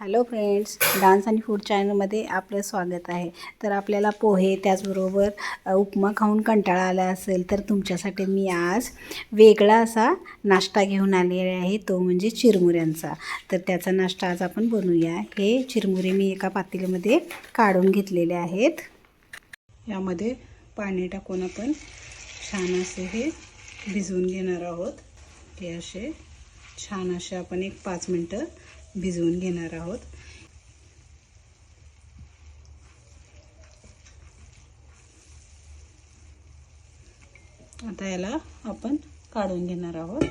Hello friends dance आणि food चॅनलमध्ये आपलं स्वागत आहे. तर आपल्याला पोहे त्याचबरोबर उपमा खाऊन कंटाळा आला असेल तर तुमच्यासाठी मी आज वेगळा असा नाश्ता घेऊन आलेला आहे तो म्हणजे चिरमुऱ्यांचा. तर त्याचा नाश्ता आज आपण बनवूया. हे चिरमुरे मी एका पातेल्यामध्ये काढून घेतलेले आहेत. यामध्ये पाणी टाकून आपण छान असे हे भिजवून घेणार आहोत. हे असे छान असे आपण एक पाच मिनटं भिजवून घेणार आहोत. आता याला आपण काढून घेणार आहोत.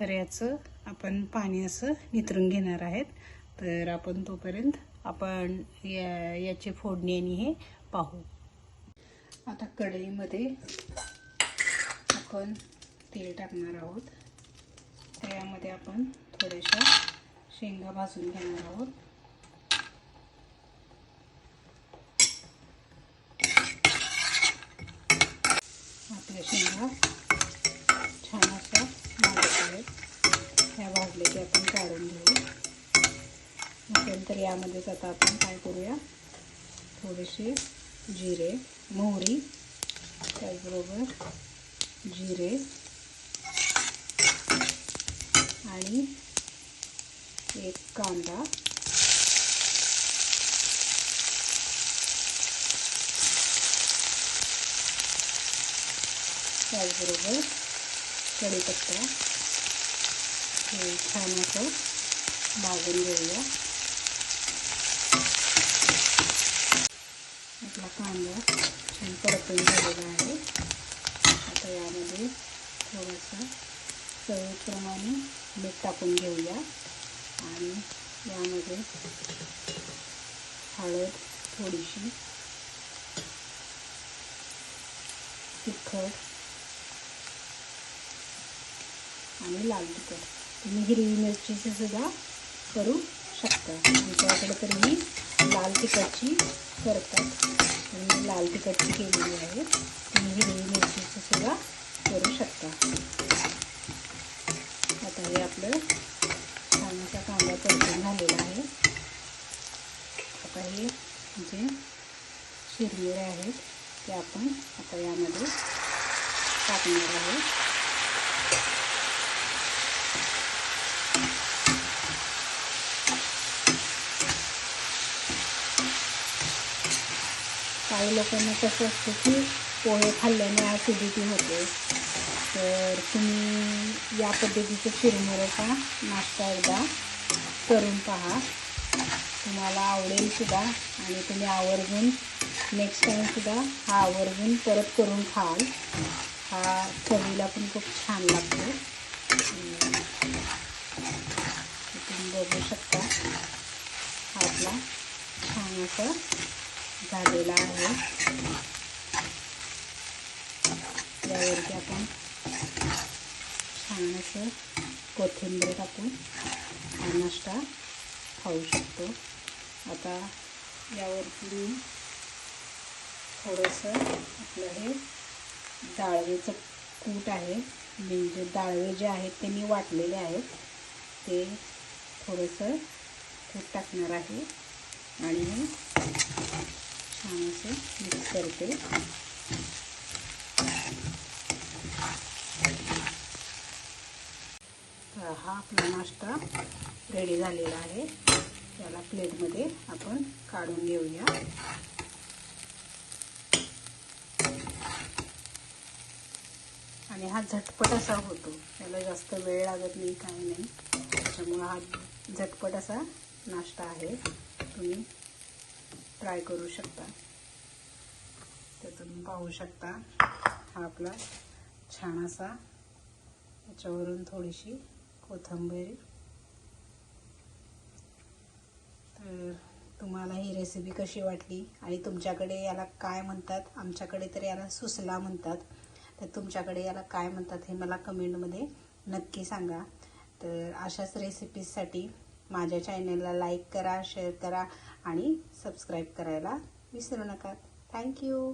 तर याचं आपण पाणी असं नितरून घेणार आहेत. तर आपण तोपर्यंत आपण या याची फोडणी आणि हे पाहू. आता कढईमध्ये आपण तेल टाकणार आहोत. त्यामध्ये आपण थोड्याशा शेंगा भाजून घेणार आहोत. आपल्या शेंगा छान अशा भाजत आहेत. ह्या भाजले की आपण काढून घेऊ. नंतर यामध्येच आता आपण काय करूया? थोडेसे जिरे मोहरी त्याचबरोबर जिरे आणि एक कांदा. त्याचबरोबर कढीपत्ता. हे छान असं भाजून घेऊया. आपला कांदा छान परतून झालेला आहे. आता यामध्ये थोडंसं चवीप्रमाणे मीठ टाकून घेऊया. आणि यामध्ये हळद थोडीशी तिखट आणि लाल तिखट. तुम्ही हिरवी मिरचीची सुद्धा करू शकता. आमच्याकडे तर मी लाल तिखटची करतात. मी लाल तिखटची केलेली आहे. तुम्ही हिरवी मिरचीची सुद्धा करू शकता आता हे आपलं छान असा कांदा परतून झालेला आहे आता हे जे शिरमिरे आहेत ते आपण आता यामध्ये टाकणार आहोत. काही लोकांना कसं असतं की पोहे खाल्ल्याने ॲसिडिटी होते. तर तुम्ही या पद्धतीचं चिरमुऱ्याचा नाश्ता एकदा करून पहा. तुम्हाला आवडेल सुद्धा आणि तुम्ही आवर्जून नेक्स्ट टाईमसुद्धा हा आवर्जून परत करून खाल. हा चवीला पण खूप छान लागतो. तुम्ही बघू शकता आपला छान असं झालेला आहे. त्यावरती आपण छान असं कोथिंबीर टाकून हा नाश्ता खाऊ शकतो. आता यावरती मी थोडंसं आपलं हे डाळवेचं कूट आहे. म्हणजे डाळवे जे आहेत ते मी वाटलेले आहेत. ते थोडंसं कूट टाकणार आहे. आणि मी छान असं मिक्स करते. हा आपला नाश्ता रेडी झालेला आहे. त्याला प्लेटमध्ये आपण काढून घेऊया. आणि हा झटपट असा होतो. त्याला जास्त वेळ लागत नाही काही नाही. त्याच्यामुळं हा झटपट असा नाश्ता आहे. तुम्ही ट्राय करू शकता. तर तुम्ही पाहू शकता हा आपला छान असा त्याच्यावरून थोडीशी कोथिंबीर. तर तुम्हाला ही रेसिपी कशी वाटली आणि तुमच्याकडे याला काय म्हणतात? आमच्याकडे तर याला सुसला म्हणतात. तर तुमच्याकडे याला काय म्हणतात हे मला कमेंटमध्ये नक्की सांगा. तर अशाच रेसिपीजसाठी माझ्या चॅनलला लाईक करा शेअर करा आणि सबस्क्राईब करायला विसरू नका. थँक्यू